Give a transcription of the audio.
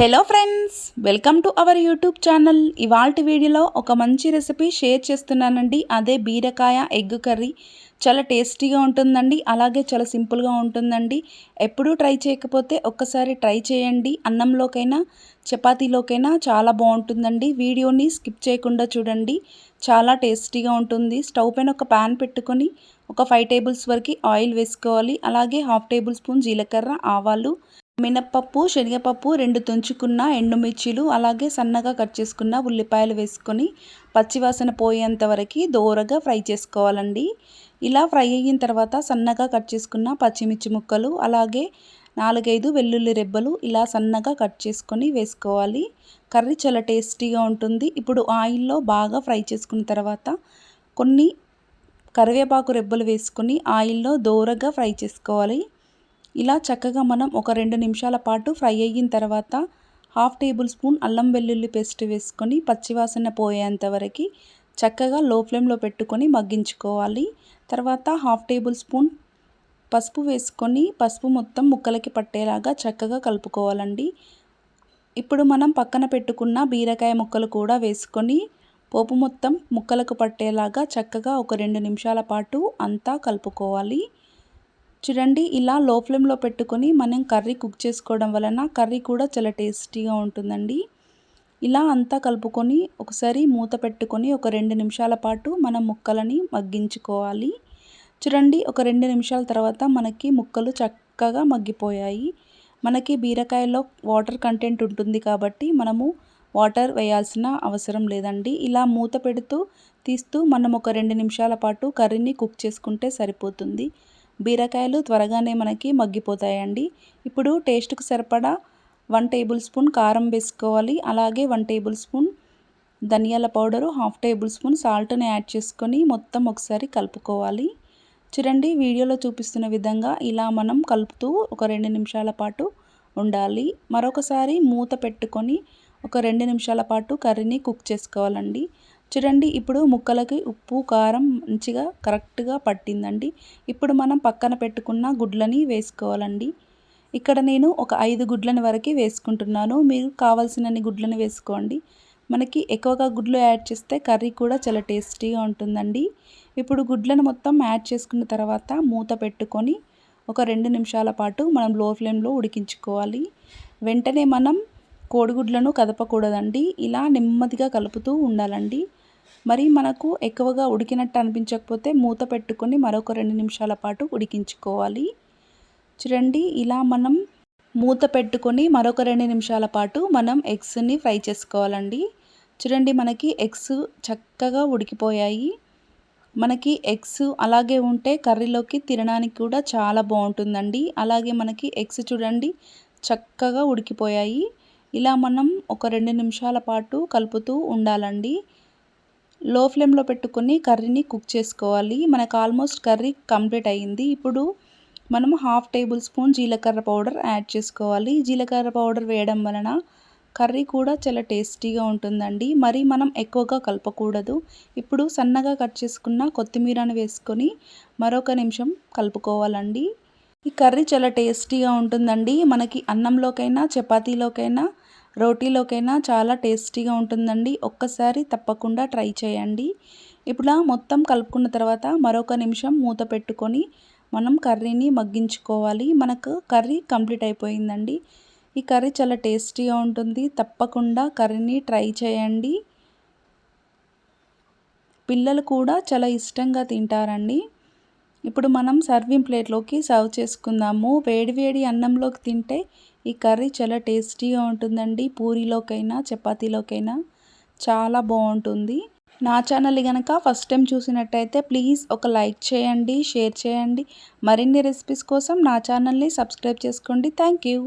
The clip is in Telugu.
Hello friends welcome to our YouTube channel. ఇవాళ వీడియోలో ఒక మంచి రెసిపీ షేర్ చేస్తున్నానండి. అదే బీరకాయ ఎగ్ కర్రీ. చాలా టేస్టీగా ఉంటుందండి అలాగే చాలా సింపుల్గా ఉంటుందండి. ఎప్పుడూ ట్రై చేయకపోతే ఒక్కసారి ట్రై చేయండి. అన్నంలోకైనా చపాతీలోకైనా చాలా బాగుంటుందండి. వీడియోని స్కిప్ చేయకుండా చూడండి. చాలా టేస్టీగా ఉంటుంది. స్టవ్ పైన ఒక ప్యాన్ పెట్టుకొని ఒక ఫైవ్ టేబుల్స్ వరకు ఆయిల్ వేసుకోవాలి. అలాగే హాఫ్ టేబుల్ స్పూన్ జీలకర్ర ఆవాలు మినప్పప్పు శనగపప్పు రెండు తుంచుకున్న ఎండుమిర్చీలు అలాగే సన్నగా కట్ చేసుకున్న ఉల్లిపాయలు వేసుకొని పచ్చివాసన పోయేంత వరకు దోరగా ఫ్రై చేసుకోవాలండి. ఇలా ఫ్రై అయిన తర్వాత సన్నగా కట్ చేసుకున్న పచ్చిమిర్చి ముక్కలు అలాగే నాలుగైదు వెల్లుల్లి రెబ్బలు ఇలా సన్నగా కట్ చేసుకొని వేసుకోవాలి. కర్రీ చాలా టేస్టీగా ఉంటుంది. ఇప్పుడు ఆయిల్లో బాగా ఫ్రై చేసుకున్న తర్వాత కొన్ని కరివేపాకు రెబ్బలు వేసుకొని ఆయిల్లో దోరగా ఫ్రై చేసుకోవాలి. ఇలా చక్కగా మనం ఒక రెండు నిమిషాల పాటు ఫ్రై అయిన తర్వాత హాఫ్ టేబుల్ స్పూన్ అల్లం వెల్లుల్లి పేస్ట్ వేసుకొని పచ్చివాసన పోయేంత వరకు చక్కగా లో ఫ్లేమ్లో పెట్టుకొని మగ్గించుకోవాలి. తర్వాత హాఫ్ టేబుల్ స్పూన్ పసుపు వేసుకొని పసుపు మొత్తం ముక్కలకి పట్టేలాగా చక్కగా కలుపుకోవాలండి. ఇప్పుడు మనం పక్కన పెట్టుకున్న బీరకాయ ముక్కలు కూడా వేసుకొని పోపు మొత్తం ముక్కలకు పట్టేలాగా చక్కగా ఒక రెండు నిమిషాల పాటు అంతా కలుపుకోవాలి. చూడండి ఇలా లో ఫ్లేమ్లో పెట్టుకొని మనం కర్రీ కుక్ చేసుకోవడం వలన కర్రీ కూడా చాలా టేస్టీగా ఉంటుందండి. ఇలా అంతా కలుపుకొని ఒకసారి మూత పెట్టుకొని ఒక రెండు నిమిషాల పాటు మనం ముక్కలని మగ్గించుకోవాలి. చూడండి ఒక రెండు నిమిషాల తర్వాత మనకి ముక్కలు చక్కగా మగ్గిపోయాయి. మనకి బీరకాయలో వాటర్ కంటెంట్ ఉంటుంది కాబట్టి మనము వాటర్ వేయాల్సిన అవసరం లేదండి. ఇలా మూత పెడుతూ తీస్తూ మనం ఒక రెండు నిమిషాల పాటు కర్రీని కుక్ చేసుకుంటే సరిపోతుంది. బీరకాయలు త్వరగానే మనకి మగ్గిపోతాయండి. ఇప్పుడు టేస్ట్కి సరిపడా వన్ టేబుల్ స్పూన్ కారం వేసుకోవాలి. అలాగే వన్ టేబుల్ స్పూన్ ధనియాల పౌడరు హాఫ్ టేబుల్ స్పూన్ సాల్ట్ని యాడ్ చేసుకొని మొత్తం ఒకసారి కలుపుకోవాలి. చూడండి వీడియోలో చూపిస్తున్న విధంగా ఇలా మనం కలుపుతూ ఒక రెండు నిమిషాల పాటు ఉండాలి. మరొకసారి మూత పెట్టుకొని ఒక రెండు నిమిషాల పాటు కర్రీని కుక్ చేసుకోవాలండి. చూడండి ఇప్పుడు ముక్కలకి ఉప్పు కారం మంచిగా కరెక్ట్గా పట్టిందండి. ఇప్పుడు మనం పక్కన పెట్టుకున్న గుడ్లని వేసుకోవాలండి. ఇక్కడ నేను ఒక ఐదు గుడ్లని వరకు వేసుకుంటున్నాను. మీరు కావాల్సినన్ని గుడ్లని వేసుకోండి. మనకి ఎక్కువగా గుడ్లు యాడ్ చేస్తే కర్రీ కూడా చాలా టేస్టీగా ఉంటుందండి. ఇప్పుడు గుడ్లను మొత్తం యాడ్ చేసుకున్న తర్వాత మూత పెట్టుకొని ఒక రెండు నిమిషాల పాటు మనం లో ఫ్లేమ్లో ఉడికించుకోవాలి. వెంటనే మనం కోడిగుడ్లను కదపకూడదండి. ఇలా నెమ్మదిగా కలుపుతూ ఉండాలండి. మరి మనకు ఎక్కువగా ఉడికినట్టు అనిపించకపోతే మూత పెట్టుకొని మరొక రెండు నిమిషాల పాటు ఉడికించుకోవాలి. చూడండి ఇలా మనం మూత పెట్టుకొని మరొక రెండు నిమిషాల పాటు మనం ఎగ్స్ని ఫ్రై చేసుకోవాలండి. చూడండి మనకి ఎగ్స్ చక్కగా ఉడికిపోయాయి. మనకి ఎగ్స్ అలాగే ఉంటే కర్రీలోకి తినడానికి కూడా చాలా బాగుంటుందండి. అలాగే మనకి ఎగ్స్ చూడండి చక్కగా ఉడికిపోయాయి. ఇలా మనం ఒక రెండు నిమిషాల పాటు కలుపుతూ ఉండాలండి. లో ఫ్లేమ్లో పెట్టుకొని కర్రీని కుక్ చేసుకోవాలి. మనకు ఆల్మోస్ట్ కర్రీ కంప్లీట్ అయ్యింది. ఇప్పుడు మనం హాఫ్ టేబుల్ స్పూన్ జీలకర్ర పౌడర్ యాడ్ చేసుకోవాలి. జీలకర్ర పౌడర్ వేయడం వలన కర్రీ కూడా చాలా టేస్టీగా ఉంటుందండి. మరి మనం ఎక్కువగా కలపకూడదు. ఇప్పుడు సన్నగా కట్ చేసుకున్న కొత్తిమీరను వేసుకొని మరొక నిమిషం కలుపుకోవాలండి. ఈ కర్రీ చాలా టేస్టీగా ఉంటుందండి. మనకి అన్నంలోకైనా చపాతీలోకైనా రోటీలోకైనా చాలా టేస్టీగా ఉంటుందండి. ఒక్కసారి తప్పకుండా ట్రై చేయండి. ఇప్పుడు మొత్తం కలుపుకున్న తర్వాత మరొక నిమిషం మూత పెట్టుకొని మనం కర్రీని మగ్గించుకోవాలి. మనకు కర్రీ కంప్లీట్ అయిపోయిందండి. ఈ కర్రీ చాలా టేస్టీగా ఉంటుంది. తప్పకుండా కర్రీని ట్రై చేయండి. పిల్లలు కూడా చాలా ఇష్టంగా తింటారండి. ఇప్పుడు మనం సర్వింగ్ ప్లేట్లోకి సర్వ్ చేసుకుందాము. వేడివేడి అన్నంలోకి తింటే ఈ కర్రీ చాలా టేస్టీగా ఉంటుందండి పూరీలోకైనా చపాతీలోకైనా. చాలా బాగుంటుంది. నా ఛానల్ కనుక ఫస్ట్ టైం చూసినట్టయితే ప్లీజ్ ఒక లైక్ చేయండి షేర్ చేయండి. మరిన్ని రెసిపీస్ కోసం నా ఛానల్ని సబ్స్క్రైబ్ చేసుకోండి. Thank you.